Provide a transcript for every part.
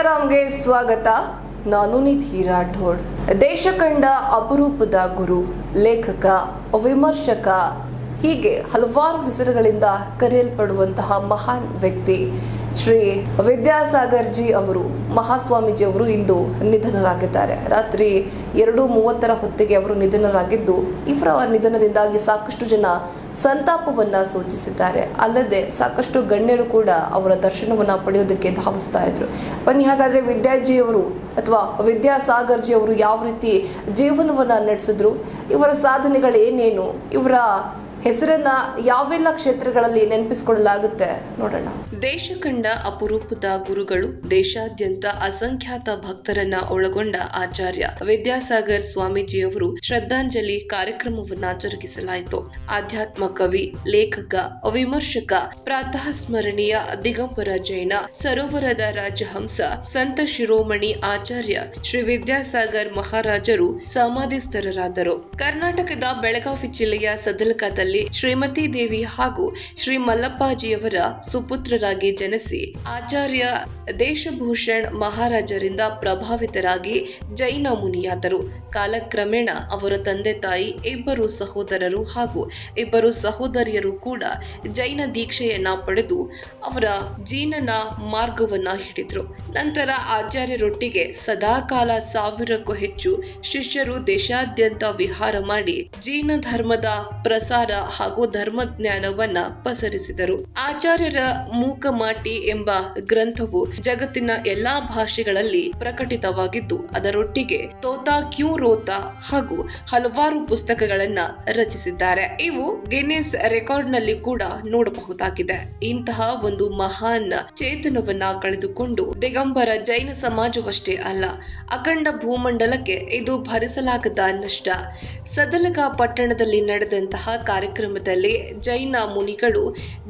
ಸೀತಾರಾಮ್ಗೆ ಸ್ವಾಗತ. ನಾನು ನಿಧಿ ರಾಠೋಡ್ ದೇಶ ಕಂಡ ಅಪರೂಪದ ಗುರು, ಲೇಖಕ, ವಿಮರ್ಶಕ, ಹೀಗೆ ಹಲವಾರು ಹೆಸರುಗಳಿಂದ ಕರೆಯಲ್ಪಡುವಂತಹ ಮಹಾನ್ ವ್ಯಕ್ತಿ ಶ್ರೀ ವಿದ್ಯಾಸಾಗರ್ ಜಿ ಅವರು, ಮಹಾಸ್ವಾಮೀಜಿ ಅವರು ಇಂದು ನಿಧನರಾಗಿದ್ದಾರೆ. ರಾತ್ರಿ ಎರಡು ಮೂವತ್ತರ ಹೊತ್ತಿಗೆ ಅವರು ನಿಧನರಾಗಿದ್ದು, ಇವರ ನಿಧನದಿಂದಾಗಿ ಸಾಕಷ್ಟು ಜನ ಸಂತಾಪವನ್ನ ಸೂಚಿಸಿದ್ದಾರೆ. ಅಲ್ಲದೆ ಸಾಕಷ್ಟು ಗಣ್ಯರು ಕೂಡ ಅವರ ದರ್ಶನವನ್ನ ಪಡೆಯೋದಕ್ಕೆ ಧಾವಿಸ್ತಾ ಇದ್ರು. ಬನ್ನಿ, ಹಾಗಾದ್ರೆ ವಿದ್ಯಾಜಿ ಅವರು ಅಥವಾ ವಿದ್ಯಾಸಾಗರ್ ಜಿ ಅವರು ಯಾವ ರೀತಿ ಜೀವನವನ್ನ ನಡೆಸಿದ್ರು? ಇವರ ಸಾಧನೆಗಳೇನೇನು? ಇವರ ಹೆಸರನ್ನ ಯಾವೆಲ್ಲ ಕ್ಷೇತ್ರಗಳಲ್ಲಿ ನೆನಪಿಸಿಕೊಳ್ಳಲಾಗುತ್ತೆ? ನೋಡೋಣ. ದೇಶ ಕಂಡ ಅಪರೂಪದ ಗುರುಗಳು, ದೇಶಾದ್ಯಂತ ಅಸಂಖ್ಯಾತ ಭಕ್ತರನ್ನ ಒಳಗೊಂಡ ಆಚಾರ್ಯ ವಿದ್ಯಾಸಾಗರ್ ಸ್ವಾಮೀಜಿಯವರು ಶ್ರದ್ಧಾಂಜಲಿ ಕಾರ್ಯಕ್ರಮವನ್ನ ಜರುಗಿಸಲಾಯಿತು. ಆಧ್ಯಾತ್ಮ ಕವಿ, ಲೇಖಕ ವಿಮರ್ಶಕ ಪ್ರಾತಃ ಸ್ಮರಣೀಯ ದಿಗಂಬರ ಜೈನ, ಸರೋವರದ ರಾಜಹಂಸ, ಸಂತ ಶಿರೋಮಣಿ ಆಚಾರ್ಯ, ಶ್ರೀ ವಿದ್ಯಾಸಾಗರ್ ಮಹಾರಾಜರು ಸಮಾಧಿಸ್ಥರಾದರು ಕರ್ನಾಟಕದ ಬೆಳಗಾವಿ ಜಿಲ್ಲೆಯ ಸದಲಕದಲ್ಲಿ ಶ್ರೀಮತಿ ದೇವಿ ಹಾಗೂ ಶ್ರೀ ಮಲ್ಲಪ್ಪಾಜಿಯವರ ಸುಪುತ್ರರಾಗಿ ಜನಿಸಿ ಆಚಾರ್ಯ ದೇಶಭೂಷಣ್ ಮಹಾರಾಜರಿಂದ ಪ್ರಭಾವಿತರಾಗಿ ಜೈನ ಮುನಿಯಾದರು. ಕಾಲಕ್ರಮೇಣ ಅವರ ತಂದೆ ತಾಯಿ ಇಬ್ಬರು ಸಹೋದರರು ಹಾಗೂ ಇಬ್ಬರು ಸಹೋದರಿಯರು ಕೂಡ ಜೈನ ದೀಕ್ಷೆಯನ್ನ ಪಡೆದು ಅವರ ಜೀನನ ಮಾರ್ಗವನ್ನ ಹಿಡಿದ್ರು. ನಂತರ ಆಚಾರ್ಯರೊಟ್ಟಿಗೆ ಸದಾಕಾಲ ಸಾವಿರಕ್ಕೂ ಹೆಚ್ಚು ಶಿಷ್ಯರು ದೇಶಾದ್ಯಂತ ವಿಹಾರ ಮಾಡಿ ಜೈನ ಧರ್ಮದ ಪ್ರಸಾರ ಹಾಗೂ ಧರ್ಮ ಜ್ಞಾನವನ್ನ ಪಸರಿಸಿದರು. ಆಚಾರ್ಯರ ಮೂಕಮಾಟಿ ಎಂಬ ಗ್ರಂಥವು ಜಗತ್ತಿನ ಎಲ್ಲಾ ಭಾಷೆಗಳಲ್ಲಿ ಪ್ರಕಟಿತವಾಗಿದ್ದು, ಅದರೊಟ್ಟಿಗೆ ತೋತಾ ಕ್ಯೂ ರೋತಾ ಹಾಗೂ ಹಲವಾರು ಪುಸ್ತಕಗಳನ್ನ ರಚಿಸಿದ್ದಾರೆ. ಇವು ಗಿನ್ನೆಸ್ ರೆಕಾರ್ಡ್ನಲ್ಲಿ ಕೂಡ ನೋಡಬಹುದಾಗಿದೆ. ಇಂತಹ ಒಂದು ಮಹಾನ್ ಚೇತನವನ್ನ ಕಳೆದುಕೊಂಡು ದಿಗಂಬರ ಜೈನ ಸಮಾಜವಷ್ಟೇ ಅಲ್ಲ, ಅಖಂಡ ಭೂಮಂಡಲಕ್ಕೆ ಇದು ಭರಿಸಲಾಗದ ನಷ್ಟ. ಸದಲಗ ಪಟ್ಟಣದಲ್ಲಿ ನಡೆದಂತಹ ಕಾರ್ಯಕ್ರಮದಲ್ಲಿ ಜೈನ ಮುನಿಗಳು,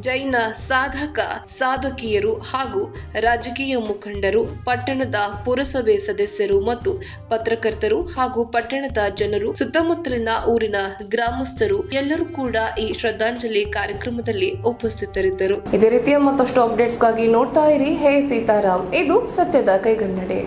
ಜೈನ ಸಾಧಕ, ಸಾಧಕಿಯರು ಹಾಗೂ ರಾಜಕೀಯ ಮುಖಂಡರು, ಪಟ್ಟಣದ ಪುರಸಭೆ ಸದಸ್ಯರು ಮತ್ತು ಪತ್ರಕರ್ತರು ಹಾಗೂ ಪಟ್ಟಣದ ಜನರು, ಸುತ್ತಮುತ್ತಲಿನ ಊರಿನ ಗ್ರಾಮಸ್ಥರು ಎಲ್ಲರೂ ಕೂಡ ಈ ಶ್ರದ್ಧಾಂಜಲಿ ಕಾರ್ಯಕ್ರಮದಲ್ಲಿ ಉಪಸ್ಥಿತರಿದ್ದರು. ಇದೇ ರೀತಿಯ ಮತ್ತಷ್ಟು ಅಪ್ಡೇಟ್ಸ್ಗಾಗಿ ನೋಡ್ತಾ ಇರಿ. ಹೇ ಸೀತಾರಾಮ್, ಇದು ಸತ್ಯದ ಕೈಗನ್ನಡೆ.